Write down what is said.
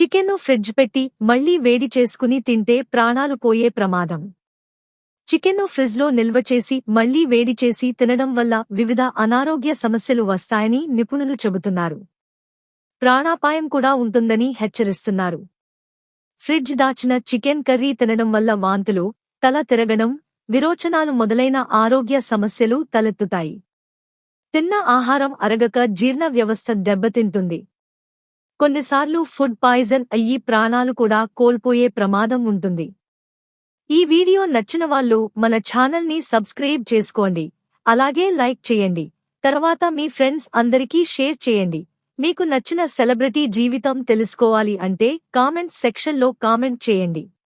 చికెన్ను fridge పెట్టి మళ్ళీ వేడి చేసుకుని తింటే ప్రాణాలు పోయే ప్రమాదం. చికెన్ను ఫ్రిజ్లో నిల్వ చేసి మళ్ళీ వేడి చేసి తినడం వల్ల వివిధ అనారోగ్య సమస్యలు వస్తాయని నిపుణులు చెబుతున్నారు. ప్రాణాపాయం కూడా ఉంటుందని హెచ్చరిస్తున్నారు. ఫ్రిడ్జ్ దాచిన చికెన్ కర్రీ తినడం వల్ల వాంతులు తల తిరగడం విరోచనాలు మొదలైన ఆరోగ్య సమస్యలు తలెత్తుతాయి. తిన్న ఆహారం అరగక జీర్ణ వ్యవస్థ దెబ్బతింటుంది. కొన్నిసార్లు ఫుడ్ పాయిజన్ అయ్యి ప్రాణాలు కూడా కోల్పోయే ప్రమాదం ఉంటుంది. ఈ వీడియో నచ్చిన వాళ్ళు మన ఛానల్ని సబ్స్క్రైబ్ చేసుకోండి. అలాగే లైక్ చేయండి. తర్వాత మీ ఫ్రెండ్స్ అందరికీ షేర్ చేయండి. మీకు నచ్చిన సెలబ్రిటీ జీవితం తెలుసుకోవాలి అంటే కామెంట్ సెక్షన్లో కామెంట్ చేయండి.